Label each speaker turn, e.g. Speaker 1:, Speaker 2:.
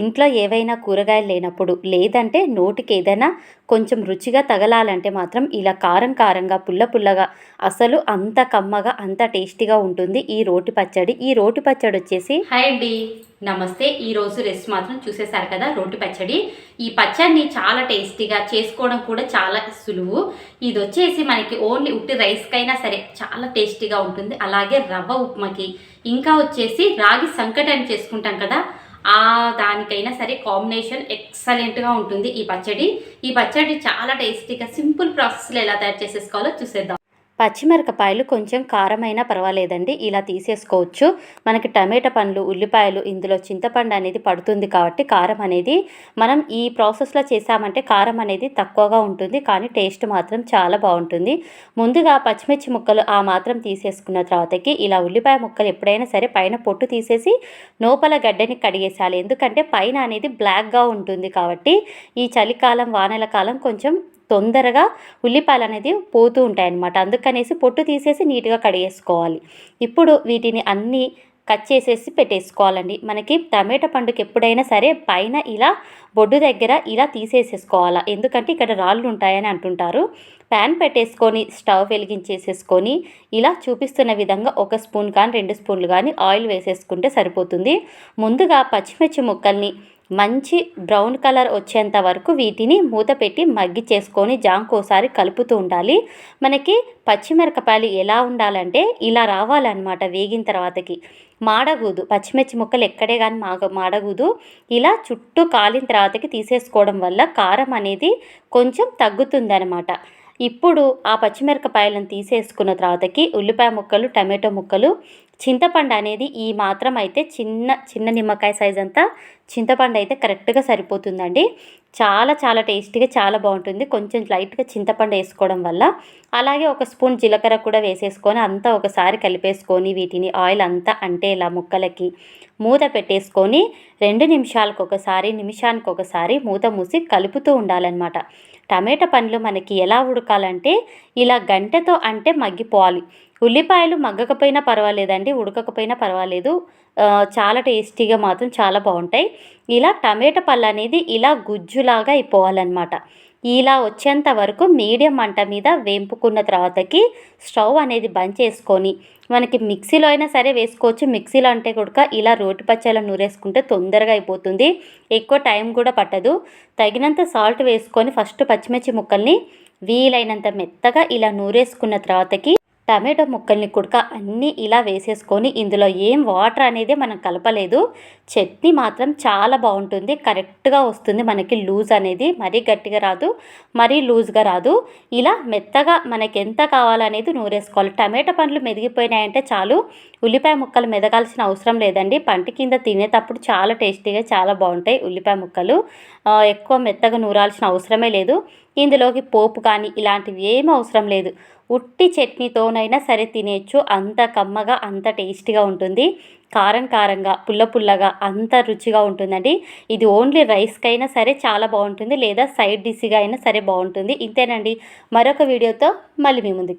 Speaker 1: ఇంట్లో ఏవైనా కూరగాయలు లేనప్పుడు లేదంటే నోటికి ఏదైనా కొంచెం రుచిగా తగలాలంటే మాత్రం ఇలా కారం కారంగా పుల్ల పుల్లగా అసలు అంత కమ్మగా అంత టేస్టీగా ఉంటుంది ఈ రోటి పచ్చడి. ఈ రోటి పచ్చడి వచ్చేసి హాయ్ అండి. నమస్తే. ఈ రోజు రెసిపీ మాత్రం చూసేశారు కదా రోటి పచ్చడి. ఈ పచ్చడిని చాలా టేస్టీగా చేసుకోవడం కూడా చాలా సులువు. ఇది వచ్చేసి మనకి ఓన్లీ ఉట్టి రైస్కైనా సరే చాలా టేస్టీగా ఉంటుంది. అలాగే రవ్వ ఉప్మాకి ఇంకా వచ్చేసి రాగి సంకటాన్ని చేసుకుంటాం కదా ఆ దానికైనా సరే కాంబినేషన్ ఎక్సలెంట్గా ఉంటుంది ఈ పచ్చడి. ఈ పచ్చడి చాలా టేస్టీగా సింపుల్ ప్రాసెస్లో ఎలా తయారు చేసేసుకోవాలో చూసేద్దాం. పచ్చిమిరపకాయలు కొంచెం కారమైనా పర్వాలేదండి ఇలా తీసేసుకోవచ్చు. మనకి టమాటా పండ్లు ఉల్లిపాయలు ఇందులో చింతపండు అనేది పడుతుంది కాబట్టి కారం అనేది మనం ఈ ప్రాసెస్లో చేసామంటే కారం అనేది తక్కువగా ఉంటుంది కానీ టేస్ట్ మాత్రం చాలా బాగుంటుంది. ముందుగా పచ్చిమిర్చి ముక్కలు ఆ మాత్రం తీసేసుకున్న తర్వాతకి ఇలా ఉల్లిపాయ ముక్కలు ఎప్పుడైనా సరే పైన పొట్టు తీసేసి లోపల గడ్డని కడిగేసాలి ఎందుకంటే పైన అనేది బ్లాక్గా ఉంటుంది కాబట్టి ఈ చలికాలం వానల కాలం కొంచెం తొందరగా ఉల్లిపాయలు అనేది పోతూ ఉంటాయి అన్నమాట అందుకనేసి పొట్టు తీసేసి నీట్గా కడిగేసుకోవాలి. ఇప్పుడు వీటిని అన్నీ కట్ చేసేసి పెట్టేసుకోవాలండి. మనకి టమాటా పండుకి ఎప్పుడైనా సరే పైన ఇలా బొడ్డు దగ్గర ఇలా తీసేసేసుకోవాలా? ఎందుకంటే ఇక్కడ రాళ్ళు ఉంటాయని అంటుంటారు. ప్యాన్ పెట్టేసుకొని స్టవ్ వెలిగించేసేసుకొని ఇలా చూపిస్తున్న విధంగా ఒక స్పూన్ కానీ రెండు స్పూన్లు కానీ ఆయిల్ వేసేసుకుంటే సరిపోతుంది. ముందుగా పచ్చిమిర్చి ముక్కల్ని మంచి బ్రౌన్ కలర్ వచ్చేంత వరకు వీటిని మూత పెట్టి మగ్గి చేసుకొని జాంకోసారి కలుపుతూ ఉండాలి. మనకి పచ్చిమిరపకాయలు ఎలా ఉండాలంటే ఇలా రావాలన్నమాట వేగిన తర్వాతకి. మాడగూదు పచ్చిమిర్చి ముక్కలు ఎక్కడే కానీ మాగ మాడగూదు. ఇలా చుట్టూ కాలిన తర్వాతకి తీసేసుకోవడం వల్ల కారం అనేది కొంచెం తగ్గుతుందనమాట ఇప్పుడు ఆ పచ్చిమిరపకాయలను తీసేసుకున్న తర్వాతకి ఉల్లిపాయ ముక్కలు టమాటో ముక్కలు చింతపండు అనేది ఈ మాత్రం అయితే చిన్న చిన్న నిమ్మకాయ సైజ్ అంతా చింతపండు అయితే కరెక్ట్గా సరిపోతుందండి. చాలా చాలా టేస్టీగా చాలా బాగుంటుంది. కొంచెం లైట్గా చింతపండు వేసుకోవడం వల్ల. అలాగే ఒక స్పూన్ జీలకర్ర కూడా వేసేసుకొని అంతా ఒకసారి కలిపేసుకొని వీటిని ఆయిల్ అంతా అంటే ఇలా ముక్కలకి మూత పెట్టేసుకొని రెండు నిమిషాలకు ఒకసారి నిమిషానికి ఒకసారి మూత మూసి కలుపుతూ ఉండాలన్నమాట. టమాటా పండ్లు మనకి ఎలా ఉడకాలంటే ఇలా గంటతో అంటే మగ్గిపోవాలి. ఉల్లిపాయలు మగ్గకపోయినా పర్వాలేదండి. ఉడకకపోయినా పర్వాలేదు. చాలా టేస్టీగా మాత్రం చాలా బాగుంటాయి. ఇలా టమాటా పళ్ళు అనేది ఇలా గుజ్జులాగా అయిపోవాలన్నమాట. ఇలా వచ్చేంత వరకు మీడియం మంట మీద వేంపుకున్న తర్వాతకి స్టవ్ అనేది బంద్ చేసుకొని మనకి మిక్సీలో అయినా సరే వేసుకోవచ్చు. మిక్సీలో అంటే కూడా ఇలా రోటి పచ్చళ్ళ నూరేసుకుంటే తొందరగా అయిపోతుంది. ఎక్కువ టైం కూడా పట్టదు. తగినంత సాల్ట్ వేసుకొని ఫస్ట్ పచ్చిమిర్చి ముక్కల్ని వీలైనంత మెత్తగా ఇలా నూరేసుకున్న తర్వాతకి టమాటో ముక్కల్ని కుడక అన్నీ ఇలా వేసేసుకొని ఇందులో ఏం వాటర్ అనేది మనం కలపలేదు. చట్నీ మాత్రం చాలా బాగుంటుంది. కరెక్ట్గా వస్తుంది. మనకి లూజ్ అనేది మరీ గట్టిగా రాదు మరీ లూజ్గా రాదు. ఇలా మెత్తగా మనకి ఎంత కావాలనేది నూరేసుకోవాలి. టమాటా పండ్లు మెదిగిపోయినాయంటే చాలు. ఉల్లిపాయ ముక్కలు మెదగాల్సిన అవసరం లేదండి. పంట కింద తినేటప్పుడు చాలా టేస్టీగా చాలా బాగుంటాయి ఉల్లిపాయ ముక్కలు. ఎక్కువ మెత్తగా నూరాల్సిన అవసరమే లేదు. ఇందులోకి పోపు కానీ ఇలాంటివి ఏమీ అవసరం లేదు. ఉట్టి చట్నీతోనైనా సరే తినేయచ్చు అంత కమ్మగా అంత టేస్టీగా ఉంటుంది. కారం కారంగా పుల్ల పుల్లగా అంత రుచిగా ఉంటుందండి. ఇది ఓన్లీ రైస్కైనా సరే చాలా బాగుంటుంది. లేదా సైడ్ డిష్గా అయినా సరే బాగుంటుంది. ఇంతేనండి. మరొక వీడియోతో మళ్ళీ మీ ముందుకి